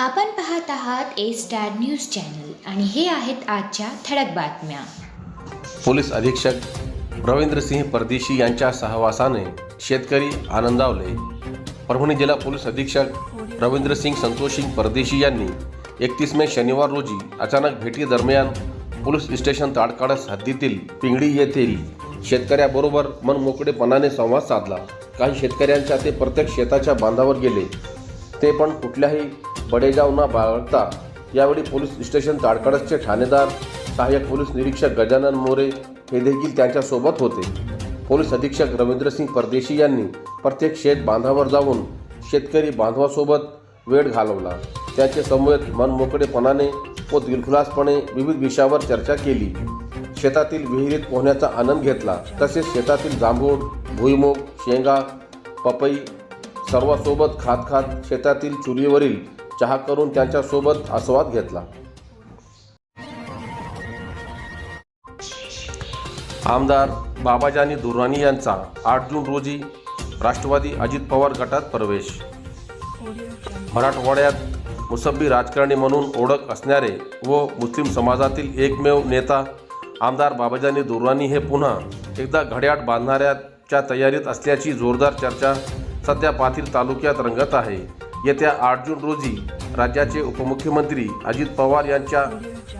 आपण पाहत आहात ए स्टार न्यूज चॅनल आणि हे आहेत आजच्या ठळक बातम्या. पोलीस अधीक्षक रवींद्रसिंह परदेशी यांच्या सहवासाने शेतकरी आनंदावले परभणी जिल्हा पोलीस अधीक्षक रवींद्रसिंग संतोषसिंग परदेशी यांनी एकतीस मे शनिवार रोजी अचानक भेटीदरम्यान पोलीस स्टेशन ताडकाळस हद्दीतील पिंगडी येथील शेतकऱ्याबरोबर मनमोकळेपणाने संवाद साधला. काही शेतकऱ्यांच्या ते प्रत्येक शेताच्या बांधावर गेले. ते पण कुठल्याही बडेजावना न बाळगता. यावेळी पोलीस स्टेशन ताडकडसचे ठाणेदार सहाय्यक पोलीस निरीक्षक गजानन मोरे हे देखील त्यांच्यासोबत होते. पोलीस अधीक्षक रवींद्रसिंग परदेशी यांनी प्रत्येक शेत बांधावर जाऊन शेतकरी बांधवासोबत वेळ घालवला. त्याचे समवेत मनमोकळेपणाने व दिलखुलासपणे विविध विषयावर चर्चा केली. शेतातील विहिरीत पोहण्याचा आनंद घेतला. तसेच शेतातील जांभूळ भुईमूग शेंगा पपई सर्वासोबत खात खात शेतातील चुलीवरील चहा करून त्यांच्यासोबत आस्वाद घेतला. आमदार बाबाजानी दुर्राणी यांचा आठ जून रोजी राष्ट्रवादी अजित पवार गटात प्रवेश. मराठवाड्यात मुसब्बी राजकारणी म्हणून ओळख असणारे व मुस्लिम समाजातील एकमेव नेता आमदार बाबाजानी दुर्राणी हे पुन्हा एकदा घड्याळ बांधणाऱ्याच्या तयारीत असल्याची जोरदार चर्चा सध्या पाथीर तालुक्यात रंगत आहे. येत्या आठ जून रोजी राज्याचे उपमुख्यमंत्री अजित पवार यांच्या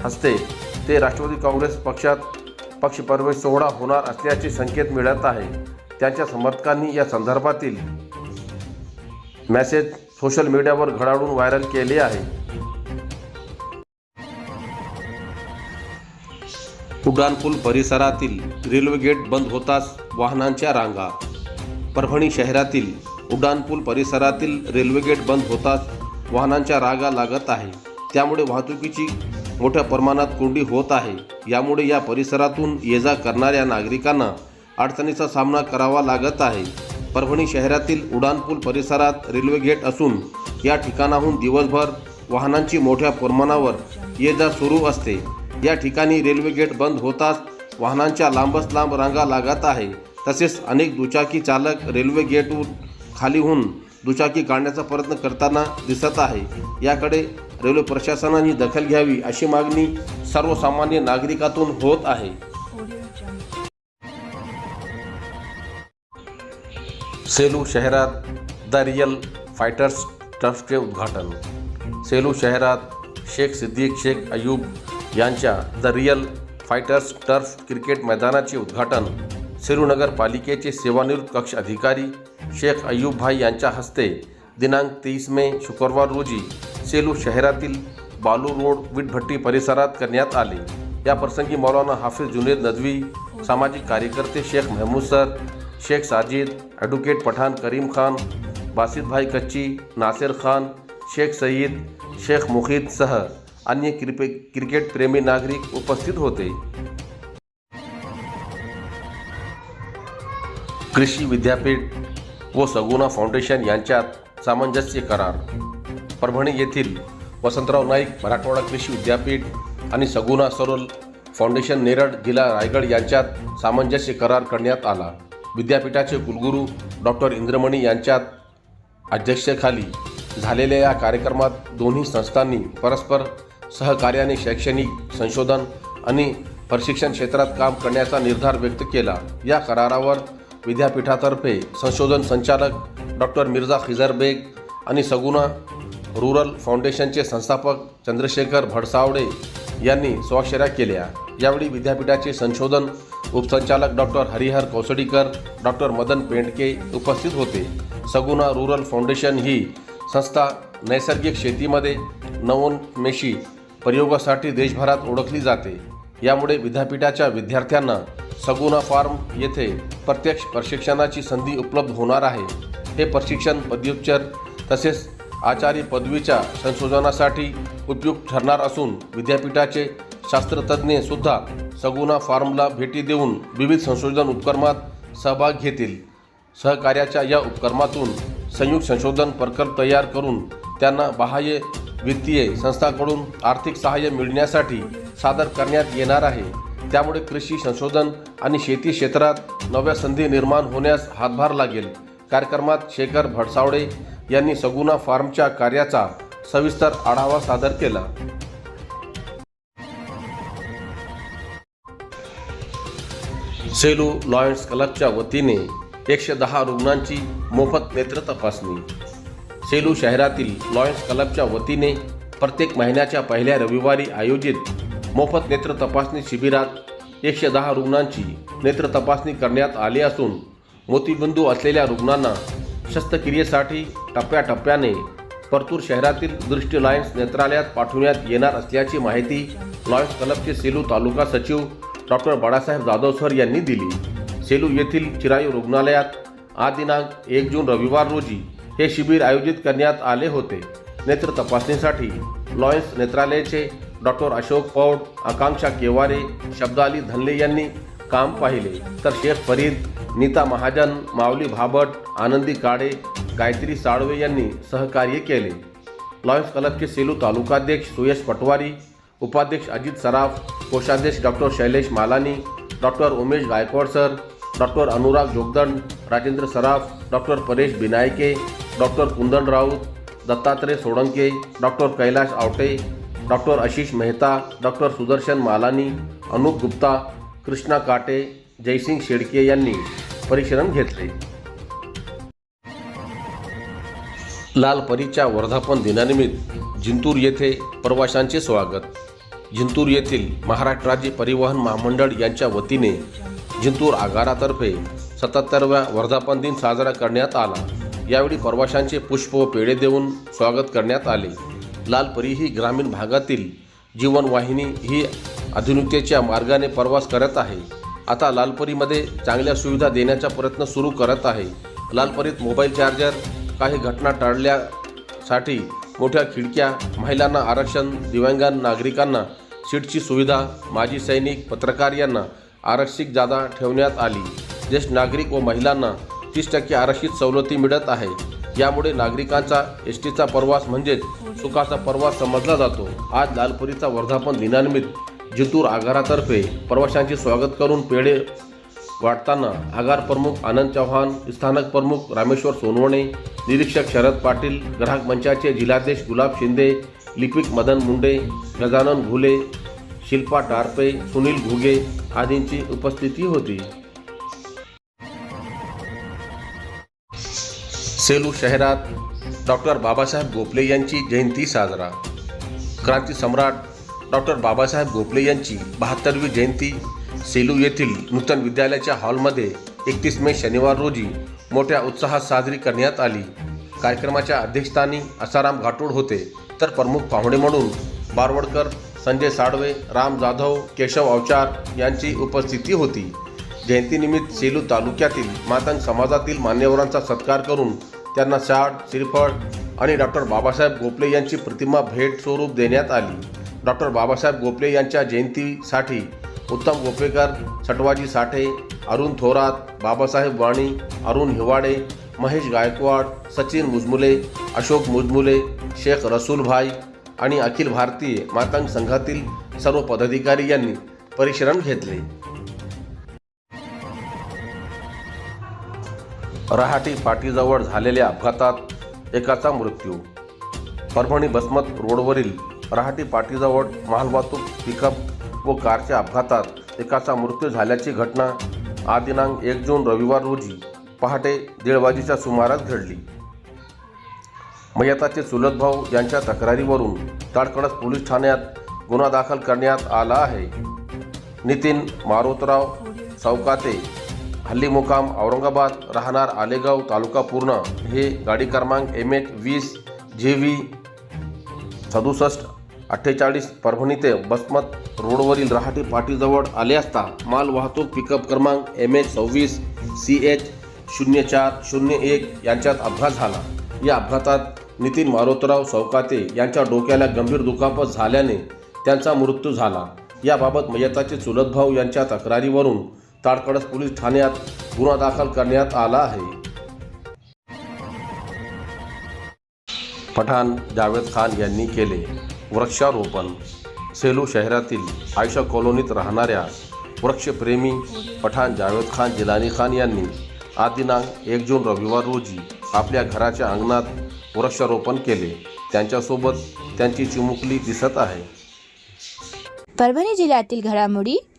हस्ते ते राष्ट्रवादी काँग्रेस पक्षात पक्षप्रवेश सोहळा होणार असल्याचे संकेत मिळत आहे. त्यांच्या समर्थकांनी या संदर्भातील मेसेज सोशल मीडियावर घडाडून व्हायरल केले आहे. उड्डाणपूल परिसरातील रेल्वे गेट बंद होताच वाहनांच्या रांगा परभणी शहरातील उड्डाणपूल परिसरातील रेल्वे गेट बंद होताच वाहनांच्या रागा लागत आहे. त्यामुळे वाहतुकीची मोठ्या प्रमाणात कोंडी होत आहे. यामुळे या परिसरातून ये जा करणाऱ्या नागरिकांना अडचणीचा सामना करावा लागत आहे. परभणी शहरातील उड्डाणपूल परिसरात रेल्वे गेट असून या ठिकाणाहून दिवसभर वाहनांची मोठ्या प्रमाणावर ये जा सुरू असते. या ठिकाणी रेल्वे गेट बंद होताच वाहनांच्या लांबच लांब रांगा लागत आहे. तसेच अनेक दुचाकी चालक रेल्वे गेटवर खालीहून दुचाकी काढण्याचा प्रयत्न करताना दिसत आहे. याकडे रेल्वे प्रशासनाने दखल घ्यावी अशी मागणी सर्वसामान्य नागरिकातून होत आहे. सेलू शहरात द रियल फायटर्स टर्फचे उद्घाटन. सेलू शहरात शेख सिद्दीक शेख अयूब यांच्या the Real Fighters turf cricket मैदानाचे उद्घाटन. सेलू नगरपालिकेचे सेवानिवृत्त कक्ष अधिकारी शेख अय्यूबभाई यांच्या हस्ते दिनांक तीस मे शुक्रवार रोजी सेलू शहरातील बालू रोड विटभट्टी परिसरात करण्यात आले. या प्रसंगी मौलाना हाफिज जुनेद नदवी सामाजिक कार्यकर्ते शेख महमूद सर शेख साजिद ॲडव्होकेट पठाण करीम खान बासितभाई कच्ची नासिर खान शेख सईद शेख मुखीदसह अन्य क्रिपे क्रिकेटप्रेमी नागरिक उपस्थित होते. कृषी विद्यापीठ व सगुणा फाउंडेशन यांच्यात सामंजस्य करार. परभणी येथील वसंतराव नाईक मराठवाडा कृषी विद्यापीठ आणि सगुणा सरोल फाउंडेशन नेरळ जिल्हा रायगड यांच्यात सामंजस्य करार करण्यात आला. विद्यापीठाचे कुलगुरू डॉक्टर इंद्रमणी यांच्यात अध्यक्षतेखाली झालेल्या या कार्यक्रमात दोन्ही संस्थांनी परस्पर सहकार्याने शैक्षणिक संशोधन आणि प्रशिक्षण क्षेत्रात काम करण्याचा निर्धार व्यक्त केला. या करारावर विद्यापीठातर्फे संशोधन संचालक डॉक्टर मिर्झा खिजर बेग आणि सगुणा रुरल फाउंडेशनचे संस्थापक चंद्रशेखर भडसावडे यांनी स्वाक्षऱ्या केल्या. यावेळी विद्यापीठाचे संशोधन उपसंचालक डॉक्टर हरिहर कौसडीकर डॉक्टर मदन पेंडके उपस्थित होते. सगुणा रुरल फाउंडेशन ही संस्था नैसर्गिक शेतीमध्ये नवोन्मेषी प्रयोगासाठी देशभरात ओळखली जाते. यामुळे विद्यापीठाच्या विद्यार्थ्यांना सगुना फार्म येथे प्रत्यक्ष प्रशिक्षणाची संधी उपलब्ध होणार आहे. हे प्रशिक्षण पदव्युत्तर तसेच आचार्य पदवीच्या संशोधनासाठी उपयुक्त ठरणार असून विद्यापीठाचे शास्त्रतज्ञ सुद्धा सगुना फार्मला भेटी देऊन विविध संशोधन उपक्रमात सहभाग घेतील. सहकार्याच्या या उपक्रमातून संयुक्त संशोधन प्रकल्प तयार करून त्यांना बाह्य वित्तीय संस्थांकडून आर्थिक सहाय्य मिळण्यासाठी सादर करण्यात येणार आहे. त्यामुळे कृषी संशोधन आणि शेती क्षेत्रात नव्या संधी निर्माण होण्यास हातभार लागेल. कार्यक्रमात शेखर भडसावडे यांनी सगुणा फार्मच्या कार्याचा सविस्तर आढावा सादर केला. सेलू लॉयन्स क्लबच्या वतीने एकशे दहा रुग्णांची मोफत नेत्र तपासणी. सेलू शहरातील लॉयन्स क्लबच्या वतीने प्रत्येक महिन्याच्या पहिल्या रविवारी आयोजित मोफत नेत्र तपासणी शिबिरात एकशे दहा रुग्णांची नेत्र तपासणी करण्यात आली असून मोतीबिंदू असलेल्या रुग्णांना शस्त्रक्रियेसाठी टप्प्याटप्प्याने परतूर शहरातील दृष्टी लायन्स नेत्रालयात पाठवण्यात येणार असल्याची माहिती लॉयन्स क्लबचे सेलू तालुका सचिव डॉक्टर बाळासाहेब जाधव सर यांनी दिली. सेलू येथील चिरायू रुग्णालयात आज दिनांक एक जून रविवार रोजी हे शिबिर आयोजित करण्यात आले होते. नेत्र तपासणीसाठी लॉयन्स नेत्रालयाचे डॉक्टर अशोक पौड आकांक्षा केवारे शब्दाली धनले यांनी काम पाहिले. तर शेख फरीद नीता महाजन माऊली भाबट आनंदी काळे गायत्री साळवे यांनी सहकार्य केले. लॉयन्स क्लबचे सेलू तालुकाध्यक्ष सुयश पटवारी उपाध्यक्ष अजित सराफ कोषाध्यक्ष doctor Shailesh Malani doctor Umesh Gaikwad sir doctor Anurag Jogdand Rajendra Saraf doctor Paresh Binayake doctor Kundan Raut Dattatray Solanke doctor Kailash Awate doctor Ashish Mehta doctor Sudarshan Malani Anup Gupta Krishna Kate Jaysing Shedke यांनी परिश्रम घेतले. लाल परीच्या वर्धापन दिनानिमित्त जिंतूर येथे प्रवाशांचे स्वागत. जिंतूर येथील महाराष्ट्र राज्य परिवहन महामंडळ यांच्या वतीने जिंतूर आगारातर्फे सत्याहत्तरव्या वर्धापन दिन साजरा करण्यात आला. यावेळी प्रवाशांचे पुष्प व पेढे देऊन स्वागत करण्यात आले. लालपरी ही ग्रामीण भागातील जीवनवाहिनी ही आधुनिकतेच्या मार्गाने प्रवास करत आहे. आता लालपरीमध्ये चांगल्या सुविधा देण्याचा प्रयत्न सुरू करत आहे. लालपरीत मोबाईल चार्जर काही घटना टाळण्यासाठी मोठ्या खिडक्या महिलांना आरक्षण दिव्यांगां नागरिकांना सीटची सुविधा माजी सैनिक पत्रकार यांना आरक्षित जादा ठेवण्यात आली. ज्येष्ठ नागरिक व महिलांना तीस टक्के आरक्षित सवलती मिळत आहे. यामुळे नागरिकांचा एस टीचा प्रवास म्हणजेच सुखाचा प्रवास समजला जातो. आज लालपुरीचा वर्धापन दिनानिमित्त जितूर आगारातर्फे प्रवाशांचे स्वागत करून पेढे वाटताना आगार प्रमुख आनंद चव्हाण स्थानक प्रमुख रामेश्वर सोनवणे निरीक्षक शरद पाटील ग्राहक मंचाचे जिल्हाध्यक्ष गुलाब शिंदे लिपिक मदन मुंडे गजानन घुले शिल्पा टारपे सुनील घुगे आदींची उपस्थिती होती. सेलू शहरात डॉक्टर बाबासाहेब गोपले यांची जयंती साजरा. क्रांती सम्राट डॉक्टर बाबासाहेब गोपले यांची बहात्तरवी जयंती सेलू येथील नूतन विद्यालयाच्या हॉलमध्ये एकतीस मे शनिवार रोजी मोठ्या उत्साहात साजरी करण्यात आली. कार्यक्रमाच्या अध्यक्षस्थानी असाराम घाटोड होते तर प्रमुख पाहुणे म्हणून बारवडकर संजय साडवे राम जाधव केशव अवचार यांची उपस्थिती होती. जयंतीनिमित्त सेलू तालुक्यातील मातंग समाजातील मान्यवरांचा सत्कार करून त्यांना शाड श्रीफळ आणि डॉक्टर बाबासाहेब गोपले यांची प्रतिमा भेट स्वरूप देण्यात आली. डॉक्टर बाबासाहेब गोपले यांच्या जयंतीसाठी उत्तम गोपेकर सटवाजी साठे अरुण थोरात बाबासाहेब वाणी अरुण हिवाडे महेश गायकवाड सचिन मुजमुले अशोक मुजमुले शेख रसूलभाई आणि अखिल भारतीय मातंग संघातील सर्व पदाधिकारी यांनी परिश्रम घेतले. रहाटी पाटीजवळ झालेल्या अपघातात एकाचा मृत्यू. परभणी बसमत रोडवरील रहाटी पाटीजवळ मालवाहतूक पिकअप व कारच्या अपघातात एकाचा मृत्यू झाल्याची घटना आज दिनांक एक जून रविवार रोजी पहाटे दीड वाजेच्या सुमारास घडली. मयताचे चुलत भाऊ यांच्या तक्रारीवरून ताडकळस पोलीस ठाण्यात गुन्हा दाखल करण्यात आला आहे. नितीन मारोतराव चौकाते हल्ली मुकाम औरंगाबाद राहणार आलेगाव तालुका पूर्ण. हे गाडी क्रमांक एम एच वीस जे व्ही सदुसष्ट अठ्ठेचाळीस परभणी ते बसमत रोडवरील रहाटी पाटीजवळ आले असता माल वाहतूक पिकअप क्रमांक एम एच सव्वीस सी एच शून्य चार शून्य एक यांच्यात अपघात झाला. या अपघातात नितीन मारोतराव सौकाते यांच्या डोक्याला गंभीर दुखापत झाल्याने त्यांचा मृत्यू झाला. याबाबत मयताचे चुलत भाऊ यांच्या तक्रारीवरून ताडकळस पोलीस ठाण्यात गुन्हा दाखल करण्यात आला आहे. पठाण जावेद खान यांनी केले वृक्षारोपण. सेलू शहरातील आयशा कॉलनीत राहणाऱ्या वृक्षप्रेमी पठाण जावेद खान जिलानी खान यांनी आदिनांक एक जून रविवार रोजी आपल्या घराच्या अंगणात वृक्षारोपण केले. त्यांच्यासोबत त्यांची चिमुकली दिसत आहे. परभणी जिल्ह्यातील घडामोडी